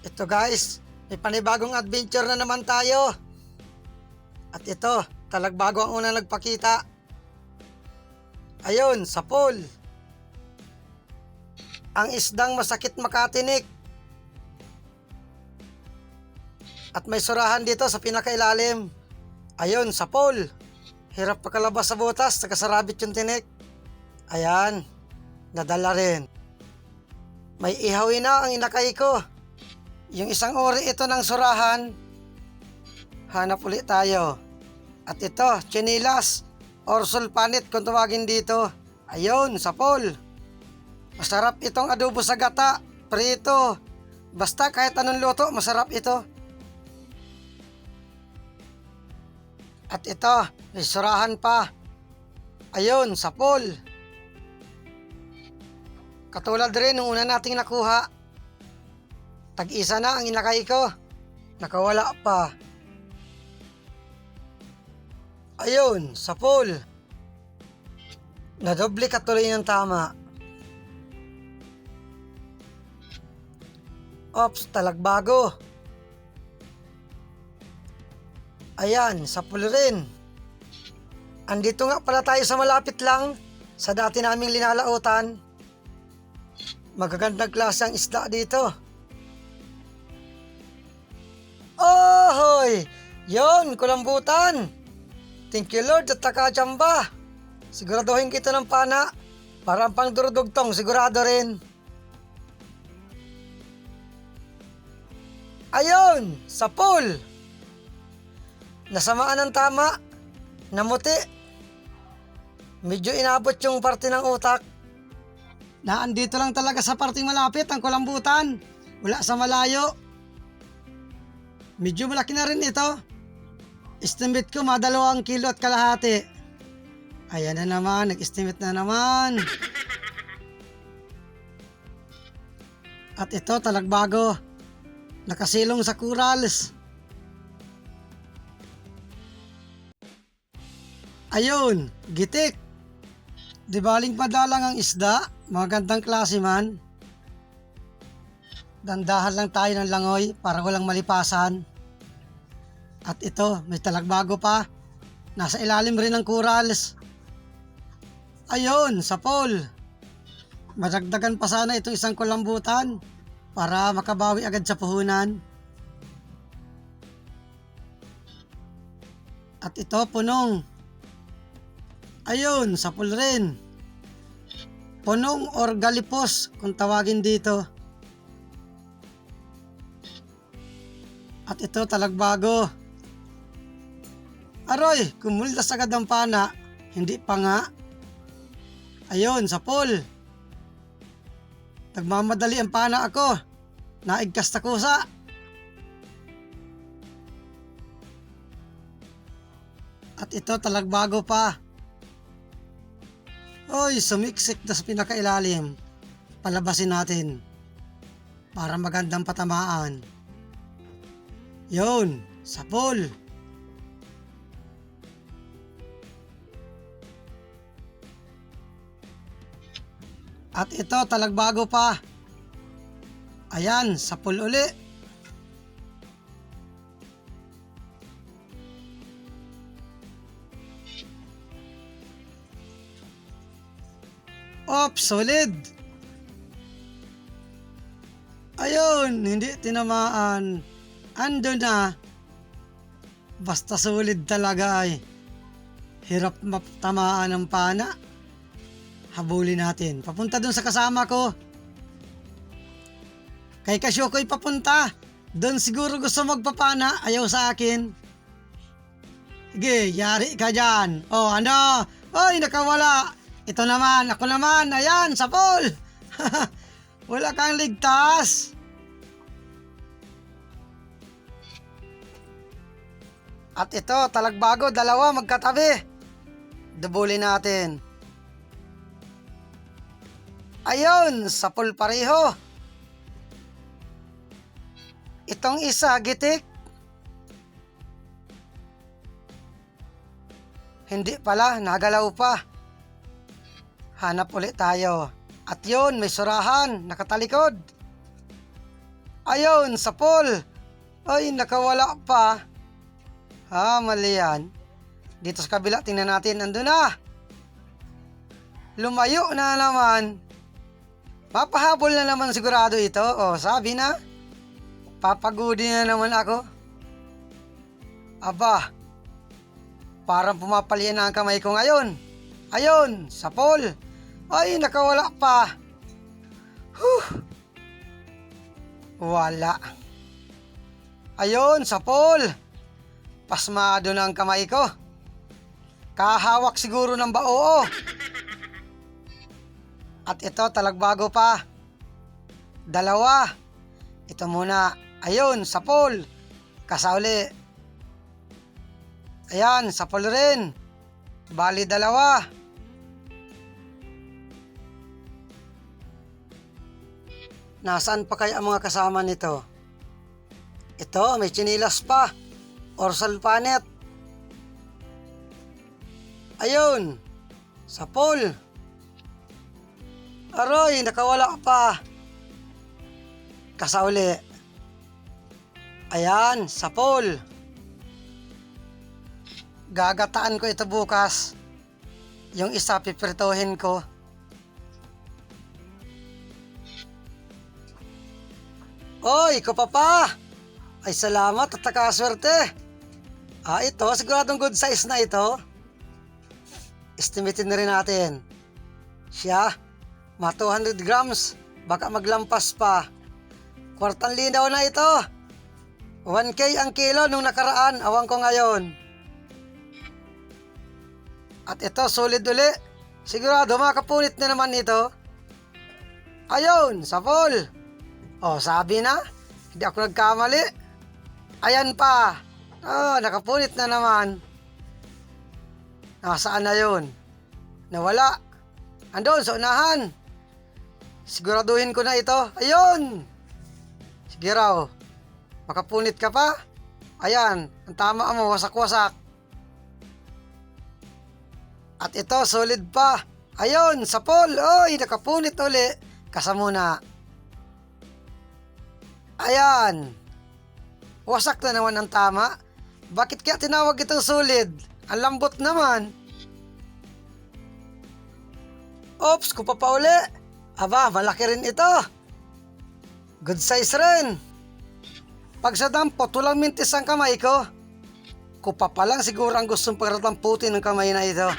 Ito guys, may panibagong adventure na naman tayo. At ito, talagbago ang unang nagpakita. Ayun, sa pool. Ang isdang masakit makatinik. At may surahan dito sa pinakailalim. Ayun, sa pool. Hirap pakalabas sa butas, nakasarabit yung tinik. Ayan, nadala rin. May ihawin na ang inakay ko. Yung isang uri ito ng surahan, hanap ulit tayo. At ito, chinilas or sulpanit kung tawagin dito. Ayun, sa pool. Masarap itong adobo sa gata, prito. Basta kahit anong luto, masarap ito. At ito, may surahan pa. Ayun, sa pool. Katulad rin nung una nating nakuha. Tag-isa na ang inakay ko. Nakawala pa. Ayun, sa pool. Nadoble katuloy ng tama. Ops, talagbago. Ayan, sa pool rin. Andito nga pala tayo sa malapit lang sa dati naming linalautan. Magagandang klase ang isda dito. Yon, kulambutan! Thank you Lord at takachamba. Siguraduhin kita ng pana. Para ang pangdurudugtong, sigurado rin. Ayun, sa pool. Nasamaan ng tama. Namuti. Medyo inabot yung parte ng utak. Naandito lang talaga sa parting malapit ang kulambutan. Wala sa malayo. Medyo malaki na rin ito. Estimate ko madalawang kilo at kalahati. Ayan na naman, nag-estimate na naman. At ito talagbago. Nakasilong sa corals. Ayun, gitik. Di baling padalang ang isda, magandang klase man. Dandahan lang tayo ng langoy para walang malipasan. At ito, may talagbago pa. Nasa ilalim rin ng corals. Ayun, sa pool. Madagdagan pa sana itong isang kulambutan para makabawi agad sa puhunan. At ito, punong. Ayun, sa pool rin. Punong or galipos kung tawagin dito. At ito talagbago. Aroy, kumuldas agad ang pana. Hindi pa nga. Ayun, sa pool. Nagmamadali ang pana ako. Naigkas na kusa. At ito talagbago pa. Oy, sumiksik na sa pinakailalim. Palabasin natin. Para magandang patamaan. Yun, sa pool. At ito, talagbago pa. Ayan, sa pool uli. Op, solid. Ayun, hindi tinamaan. Ando na. Basta solid talaga ay. Hirap matamaan ng pana. Habulin natin. Papunta dun sa kasama ko. Kay Kasyoko'y papunta. Doon siguro gusto magpapana. Ayaw sa akin. Sige, yari ka dyan. Oh, ano? Oy, nakawala. Ito naman, ako naman. Ayan, sa pool. Wala kang ligtas. At ito, talagbago, dalawa magkatabi. Dubulin natin. Ayun, sa pool pareho. Itong isa, gitik. Hindi pala, nagalaw pa. Hanap ulit tayo. At yun, may surahan, nakatalikod. Ayun, sa pool. Ay, nakawala pa. Ha, mali yan. Dito sa kabila, tingnan natin. Ando na. Lumayo na naman. Papahabol na naman sigurado ito. O, sabi na. Papagudi na naman ako. Aba, parang pumapalya na ang kamay ko ngayon. Ayun, sa pool. Ay, nakawala pa. Huh. Wala. Ayun, sa pool. Pasmado na ang kamay ko. Kahawak siguro ng bao. At ito, talagbago pa. Dalawa. Ito muna. Ayun, sa pool. Kasauli. Ayan, sa pool rin. Bali, dalawa. Nasaan pa kaya ang mga kasama nito? Ito, may chinilas pa. Orsal panet. Ayun, sa pool. Aroy, nakawala pa. Kasauli. Ayan, sa pool. Gagataan ko ito bukas. Yung isa pipirtuhin ko. Oy, ko pa pa. Ay salamat at nakaswerte. Ah, ito, siguradong good size na ito. Estimated na rin natin. Siya, mga 200 grams. Baka maglampas pa. Kwartang linaw na ito. 1K ang kilo nung nakaraan. Awang ko ngayon. At ito, solid uli. Sigurado makapunit na naman ito. Ayun, sa pool. Oh, sabi na. Hindi ako nagkamali. Ayan pa. Oh, nakapunit na naman. Nasaan na yun? Nawala. Andun sa unahan. Siguraduhin ko na ito. Ayun! Sige raw. Makapunit ka pa? Ayan, ang tama mo, wasak-wasak. At ito, solid pa. Ayun, sa pole. Oy, nakapunit uli. Kasamuna. Ayan. Wasak na naman ang tama. Bakit kaya tinawag itong solid? Ang lambot naman. Ops, kupa pa uli. Aba, malaki rin ito. Good size rin. Pag sa dampo, tulang mintis ang kamay ko. Kupa pa lang siguro ang gustong pagratamputin ng kamay na ito.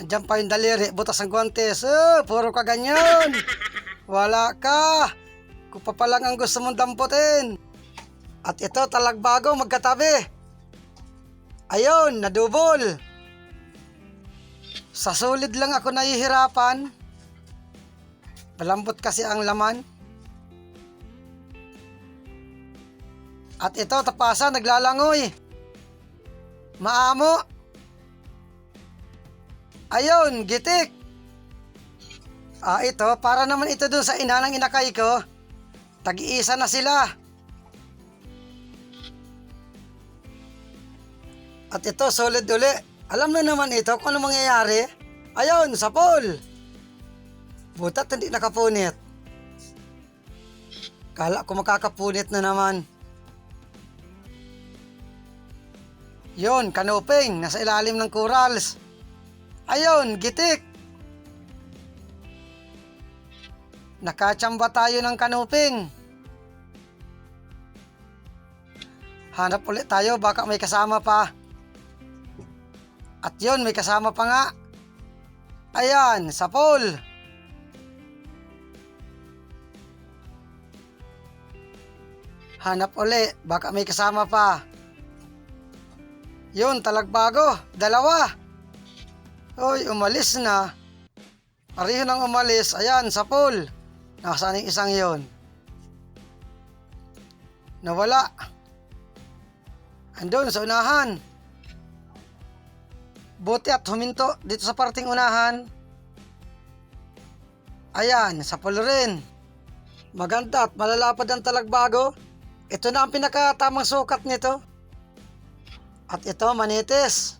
Andiyan pa yung daliri, butas ang guantes. Oh, puro ka ganyan. Wala ka. Kupa pa lang ang gusto mong damputin. At ito, talagbago, magkatabi. Ayun, nadubol. Sa solid lang ako nahihirapan. Malambot kasi ang laman. At ito, tapasa, naglalangoy. Maamo. Ayun, gitik. Ah, ito, para naman ito dun sa ina ng inakay ko. Tag-iisa na sila. At ito, solid uli. Alam na naman ito kung ano mangyayari. Ayun, sa pool. Butat hindi nakapunit. Kala ko makakapunit na naman. Yon, kanuping, nasa ilalim ng corals. Ayun, gitik. Nakachamba tayo ng kanuping. Hanap ulit tayo, baka may kasama pa. At yon, may kasama pa nga. Ayan, sa pool. Hanap uli, baka may kasama pa. Yun, talagbago, dalawa. Uy, umalis na. Pareho nang umalis, ayan, sa pool. Nasaan yung isang yon? Nawala. Andun sa unahan. Buti at huminto dito sa parting unahan. Ayan, sa pool rin. Maganda at malalapad ang talagbago. Ito na ang pinakatamang sukat nito. At ito, manitis.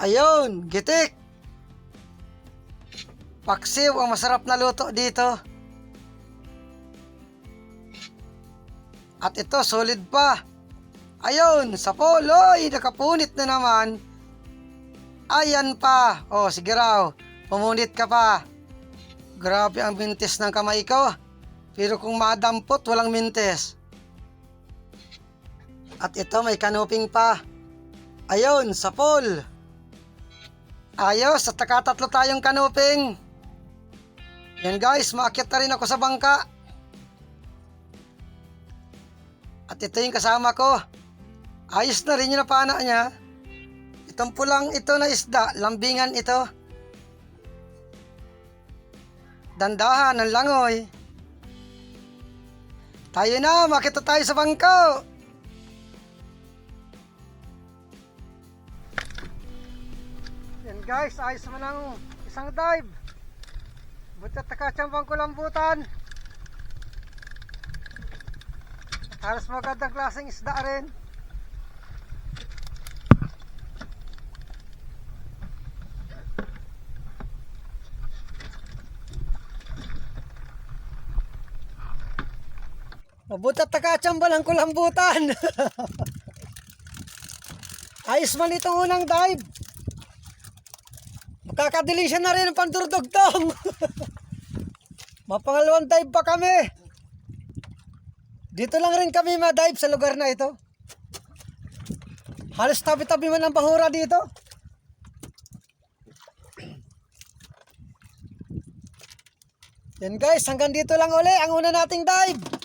Ayun, gitik. Paksiw ang masarap na luto dito. At ito, solid pa. Ayun, sa poloy, nakapunit na naman. Ayan pa. O, oh, sige raw, pumunit ka pa. Grabe ang bintis ng kamay ko. Pero kung madampot, walang mintis. At ito, may kanuping pa. Ayun, sa pool. Ayos, at nakatatlo tayong kanuping. Yan guys, maakyat na rin ako sa bangka. At ito yung kasama ko. Ayos na rin yung napana niya. Itong pulang ito na isda, lambingan ito. Dandahan ng langoy. Tayo na, makita tayo sa bangko. Yan guys, ayos mo ng isang dive. Butat nakachambang ko lambutan. Halos magandang klaseng isda rin. Mabutat nakachambalang ko lambutan. Ayos man itong unang dive. Makakadelisyon na rin ang pandurdugtong. Mapangalawang dive pa kami. Dito lang rin kami ma-dive sa lugar na ito. Halos tabi-tabi man ang bahura dito. Yan guys, hanggang dito lang uli ang una nating dive.